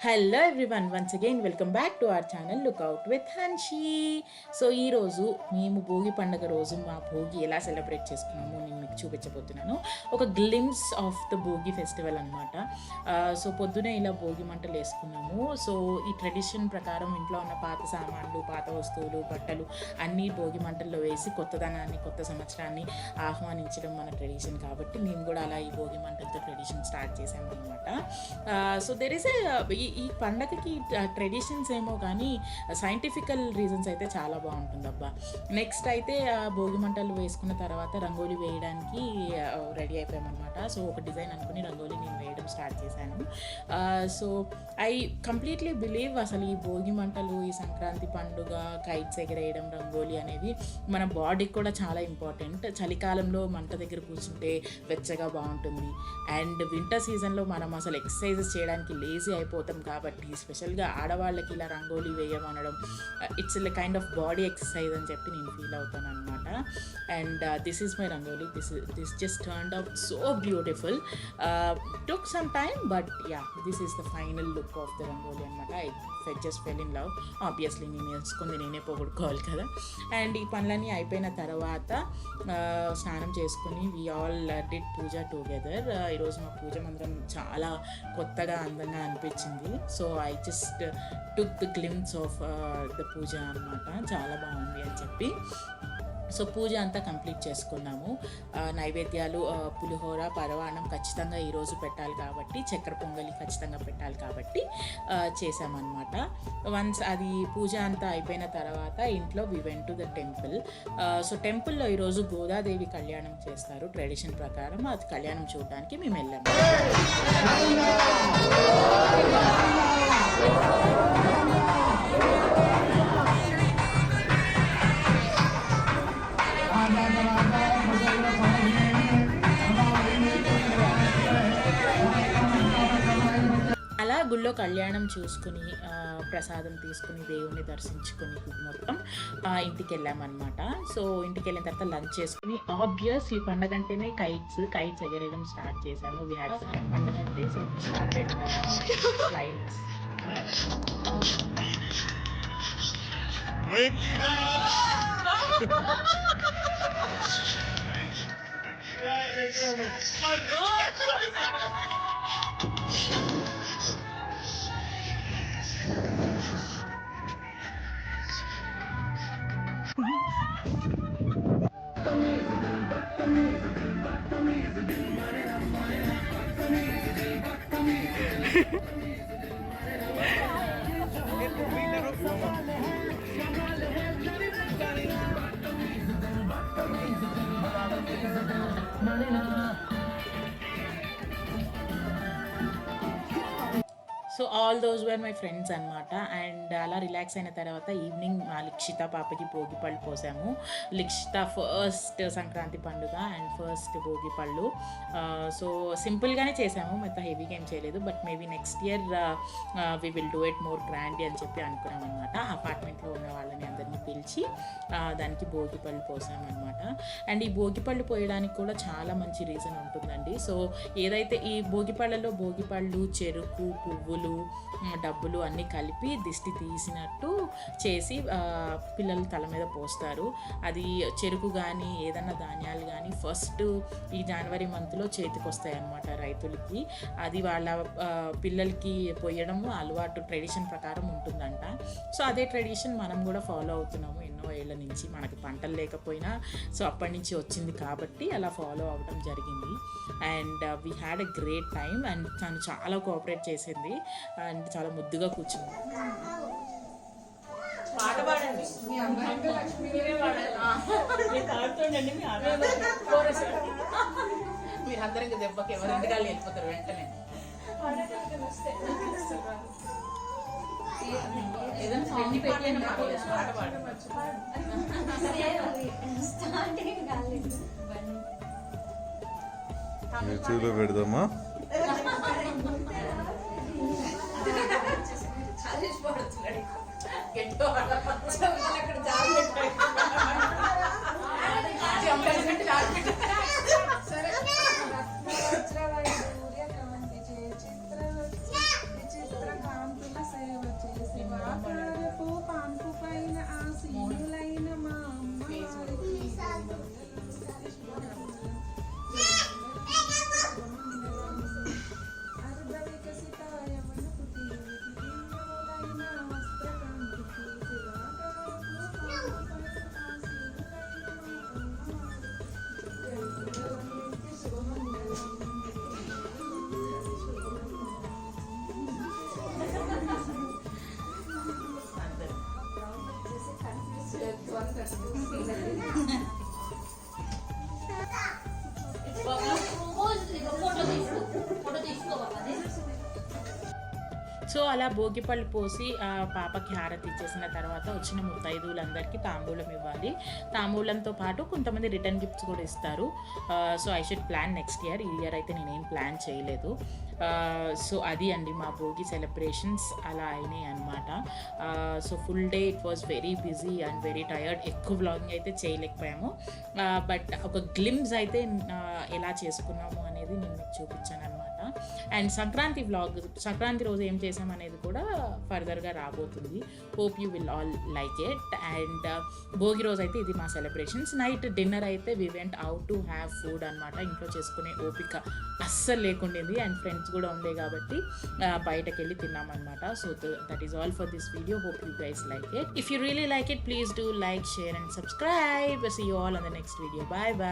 Hello everyone once again welcome back to our channel lookout with Hanshi so ఈరోజు మేము భోగి పండుగ రోజు మా భోగి ఎలా సెలబ్రేట్ చేసుకున్నాము మీకు చూపించబోతున్నాను. ఒక glimpse of the Bhogi festival అనమాట సో పొద్దునే ఇలా భోగి మంటలు వేసుకున్నాము. సో ఈ ట్రెడిషన్ ప్రకారం ఇంట్లో ఉన్న పాత సామాన్లు పాత వస్తువులు బట్టలు అన్నీ భోగి మంటల్లో వేసి కొత్తదనాన్ని కొత్త సంవత్సరాన్ని ఆహ్వానించడం మన ట్రెడిషన్ కాబట్టి మేము కూడా అలా ఈ భోగి మంటలతో ట్రెడిషన్ స్టార్ట్ చేసాము అనమాట సో దెర్ ఇస్ ఈ ఈ పండగకి ట్రెడిషన్స్ ఏమో కానీ సైంటిఫికల్ రీజన్స్ అయితే చాలా బాగుంటుంది అబ్బా నెక్స్ట్ అయితే ఆ, భోగి మంటలు వేసుకున్న తర్వాత రంగోలి వేయడానికి రెడీ అయిపోయామన్నమాట. సో ఒక డిజైన్ అనుకుని రంగోలీ నేను వేయడం స్టార్ట్ చేశాను. సో ఐ కంప్లీట్లీ బిలీవ్ అసలు ఈ భోగి మంటలు ఈ సంక్రాంతి పండుగ కైట్స్ ఎగరేయడం రంగోలీ అనేది మన బాడీకి కూడా చాలా ఇంపార్టెంట్. చలికాలంలో మంట దగ్గర కూర్చుంటే వెచ్చగా బాగుంటుంది. అండ్ వింటర్ సీజన్లో మనం అసలు ఎక్సర్సైజెస్ చేయడానికి లేజీ అయిపోతాం కాబట్టి స్పెషల్గా ఆడవాళ్ళకి ఇలా rangoli వేయమనడం it's kind of body exercise అని చెప్పి నేను ఫీల్ అవుతాను అనమాట and this is my rangoli this this just out so so beautiful took some time but yeah this is the final look of the rangoli అనమాట I felt just fell in love obviously నేను నేర్చుకుంది నేనే పోగొట్టుకోవాలి కదా. And ఈ పనులన్నీ అయిపోయిన తర్వాత స్నానం చేసుకుని we all did puja together ఈరోజు మా పూజ మందిరం చాలా కొత్తగా అందంగా అనిపించింది. So I just took the glimpse of the puja అనమాట చాలా బాగుంది అని చెప్పి. సో పూజ అంతా కంప్లీట్ చేసుకున్నాము. నైవేద్యాలు పులిహోర పరవాణం ఖచ్చితంగా ఈరోజు పెట్టాలి కాబట్టి చక్కెర పొంగలి ఖచ్చితంగా పెట్టాలి కాబట్టి చేసామన్నమాట వన్స్ అది పూజ అంతా అయిపోయిన తర్వాత ఇంట్లో we went to the temple so టెంపుల్లో ఈరోజు గోదాదేవి కళ్యాణం చేస్తారు. ట్రెడిషన్ ప్రకారం అది కళ్యాణం చూడడానికి మేము వెళ్ళాము. గుళ్ళో కళ్యాణం చూసుకుని ఆ, ప్రసాదం తీసుకుని దేవుణ్ణి దర్శించుకుని మొత్తం ఆ, ఇంటికి వెళ్ళామన్నమాట సో ఇంటికి వెళ్ళిన తర్వాత లంచ్ చేసుకుని ఆబ్వియస్ ఈ పండగ అంటేనే కైట్స్ కైట్స్ ఎగరేయడం స్టార్ట్ చేశాము. వి హ్యాడ్ పండగ అంటే so started lights Marina. So all those were my friends అనమాట అండ్ అలా రిలాక్స్ అయిన తర్వాత ఈవినింగ్ మా లిక్షిత పాపకి భోగి పళ్ళు పోసాము. లిక్షిత ఫస్ట్ సంక్రాంతి పండుగ అండ్ ఫస్ట్ భోగి పళ్ళు. Uh, సో సింపుల్గానే చేసాము. మొత్త హెవీగా ఏం చేయలేదు. But maybe next year we will do it more grand అని చెప్పి అనుకున్నాం అనమాట అపార్ట్మెంట్లో ఉన్న వాళ్ళని అందరినీ పిలిచి uh, దానికి భోగి పళ్ళు పోసామన్నమాట అండ్ ఈ భోగి పళ్ళు పోయడానికి కూడా చాలా మంచి రీజన్ ఉంటుందండి. సో ఏదైతే ఈ భోగి పళ్ళలో భోగి పళ్ళు చెరుకు పువ్వులు మ్, డబ్బులు అన్నీ కలిపి దిష్టి తీసినట్టు చేసి పిల్లల తల మీద పోస్తారు. అది చెరుకు కానీ ఏదన్నా ధాన్యాలు కానీ ఫస్ట్ ఈ జనవరి మంత్లో చేతికి వస్తాయి అన్నమాట రైతులకి. అది వాళ్ళ పిల్లలకి పోయడం అలవాటు ట్రెడిషన్ ప్రకారం ఉంటుందంట. సో అదే ట్రెడిషన్ మనం కూడా ఫాలో అవుతున్నాము. ఏళ్ళ నుంచి మనకి పంటలు లేకపోయినా సో అప్పటి నుంచి వచ్చింది కాబట్టి అలా ఫాలో అవ్వడం జరిగింది. And we had a great time and తను చాలా కోఆపరేట్ చేసింది. అండ్ చాలా ముద్దుగా కూర్చుంది. పాట పాడండి. మీరే మీ. మీరందరూ ఇంకా దెబ్బకి ఎవరి వాళ్ళు వెళ్ళిపోతారు వెంటనే. ఏదైనా సాంగ్ పెట్టిన యూట్యూబ్లో పెడదామా? గెట్టో అక్కడ జాలి 포토도 있 고, 포토도 있을 것 같 아. సో అలా భోగిపళ్ళు పోసి ఆ పాపకి హారతి ఇచ్చేసిన తర్వాత వచ్చిన ముత్తైదువులందరికీ తాంబూలం ఇవ్వాలి. తాంబూలంతో పాటు కొంతమంది రిటర్న్ గిఫ్ట్స్ కూడా ఇస్తారు. So I should plan next year. ఈ ఇయర్ అయితే నేనేం ప్లాన్ చేయలేదు. సో అది అండి మా భోగి సెలబ్రేషన్స్ అలా అయినాయి అనమాట so full day it was very busy and very tired ఎక్కువ వ్లాగింగ్ అయితే చేయలేకపోయాము. బట్ ఒక గ్లిమ్స్ అయితే ఎలా చేసుకున్నాము అనేది నేను మీకు చూపించాను అనమాట అండ్ సంక్రాంతి వ్లాగ్ సంక్రాంతి రోజు ఏం చేసాం అనేది కూడా ఫర్దర్గా రాబోతుంది. Hope you will all like it and Bhogi రోజు అయితే ఇది మా సెలబ్రేషన్స్ నైట్ డిన్నర్ అయితే we went out to have food అనమాట ఇంట్లో చేసుకునే ఓపిక అస్సలు లేకుండింది. అండ్ ఫ్రెండ్స్ కూడా ఉండే కాబట్టి బయటకు వెళ్ళి తిన్నామన్నమాట so that is all for this video hope you guys like it if you really like it please do like share and subscribe see you all on the next video bye bye